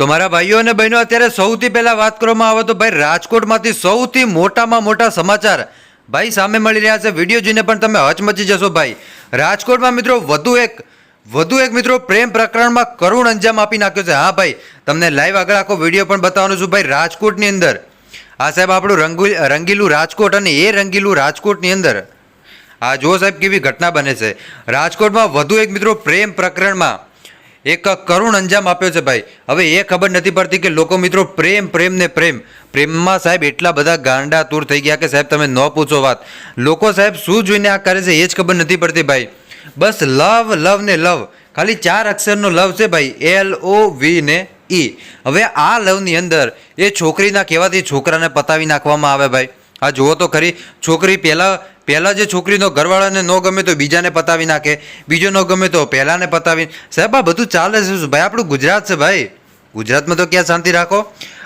તો મારા ભાઈઓ અને બહેનો, અત્યારે સૌથી પહેલા વાત કરવામાં આવે તો ભાઈ રાજકોટમાંથી સૌથી મોટામાં મોટા સમાચાર ભાઈ સામે મળી રહ્યા છે. વીડિયો જોઈને પણ તમે હચમચી જશો ભાઈ. રાજકોટમાં મિત્રો વધુ એક વધુ એક મિત્રો પ્રેમ પ્રકરણમાં કરુણ અંજામ આપી નાખ્યો છે. હા ભાઈ, તમને લાઈવ આગળ આખો વીડિયો પણ બતાવવાનો છું ભાઈ રાજકોટની અંદર. આ સાહેબ, આપણું રંગુ રંગીલું રાજકોટ અને એ રંગીલું રાજકોટની અંદર. આ જો સાહેબ કેવી ઘટના બને છે. રાજકોટમાં વધુ એક મિત્રો પ્રેમ પ્રકરણમાં એક કરુણ અંજામ આપ્યો છે ભાઈ. હવે એ ખબર નથી પડતી કે લોકો મિત્રો પ્રેમ પ્રેમ ને પ્રેમ. પ્રેમમાં સાહેબ એટલા બધા ગાંડા તૂર થઈ ગયા કે સાહેબ તમે ન પૂછો વાત. લોકો સાહેબ શું જોઈને આ કરે છે એ જ ખબર નથી પડતી ભાઈ. બસ લવ લવ ને લવ. ખાલી ચાર અક્ષરનો લવ છે ભાઈ. એલ ઓ વી ને ઈ હવે આ લવની અંદર એ છોકરીના કહેવાથી છોકરાને પતાવી નાખવામાં આવે ભાઈ. આ જુઓ તો ખરી. છોકરી પહેલાં પહેલાં જે છોકરીનો ઘરવાળાને ન ગમે તો બીજાને પતાવી નાખે, બીજો ન ગમે તો પહેલાંને પતાવી સાહેબ, આ બધું ચાલે છે ભાઈ, આપણું ગુજરાત છે ભાઈ. ગુજરાતમાં તો ક્યાં શાંતિ રાખો?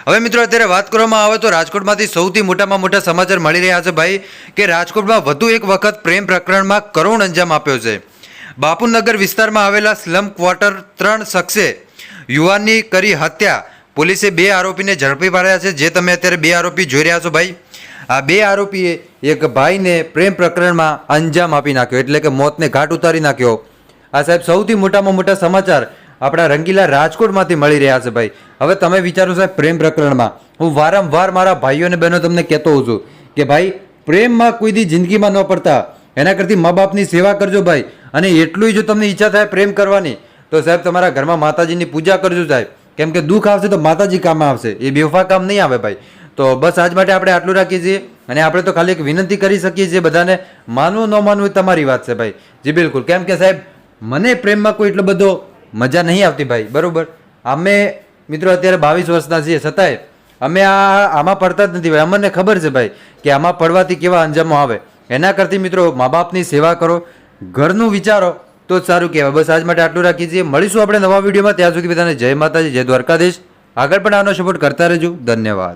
હવે મિત્રો, અત્યારે વાત કરવામાં આવે તો રાજકોટમાંથી સૌથી મોટામાં મોટા સમાચાર મળી રહ્યા છે ભાઈ, કે રાજકોટમાં વધુ એક વખત પ્રેમ પ્રકરણમાં કરુણ અંજામ આપ્યો છે. બાપુનગર વિસ્તારમાં આવેલા સ્લમ ક્વાર્ટર ત્રણ શખ્સે યુવાનની કરી હત્યા. પોલીસે બે આરોપીને ઝડપી પાડ્યા છે. જે તમે અત્યારે બે આરોપી જોઈ રહ્યા છો ભાઈ આ બે આરોપીએ એક ભાઈને પ્રેમ પ્રકરણમાં અંજામ આપી નાખ્યો, એટલે કે મોતને ઘાટ ઉતારી નાખ્યો. આ સાહેબ સૌથી મોટામાં મોટા સમાચાર આપણા રંગીલા રાજકોટમાંથી મળી રહ્યા છે ભાઈ. હવે તમે વિચારો સાહેબ પ્રેમ પ્રકરણમાં. હું વારંવાર મારા ભાઈઓ અને બહેનો તમને કહેતો હોઉં છું કે ભાઈ, પ્રેમમાં કોઈ દી જિંદગીમાં ન પડતા. એના કરતી મા બાપની સેવા કરજો ભાઈ. અને એટલું જો તમને ઈચ્છા થાય પ્રેમ કરવાની, તો સાહેબ તમારા ઘરમાં માતાજીની પૂજા કરજો સાહેબ. કેમ કે દુઃખ આવશે તો માતાજી કામ આવશે. એ બેવફા કામ નહીં આવે ભાઈ. તો બસ આજ માટે આપણે આટલું રાખીએ છીએ અને આપણે તો ખાલી એક વિનંતી કરી શકીએ છીએ બધાને, માનવું ન માનવું તમારી વાત છે ભાઈ. જી બિલકુલ. કેમ કે સાહેબ, મને પ્રેમમાં કોઈ એટલો બધો મજા નહીં આવતી ભાઈ, બરાબર? અમે મિત્રો અત્યારે બાવીસ વર્ષના છીએ, છતાંય અમે આ આમાં પડતા જ નથી ભાઈ. અમને ખબર છે ભાઈ કે આમાં પડવાથી કેવા અંજામો આવે. એના કરતી મિત્રો મા બાપની સેવા કરો, ઘરનું વિચારો, તો જ સારું કહેવાય. બસ આજ માટે આટલું રાખીએ છીએ. મળીશું આપણે નવા વિડીયોમાં. ત્યાં સુધી બધાને જય માતાજી, જય દ્વારકાધીશ. આગળ પણ આનો સપોર્ટ કરતા રહેજો. ધન્યવાદ.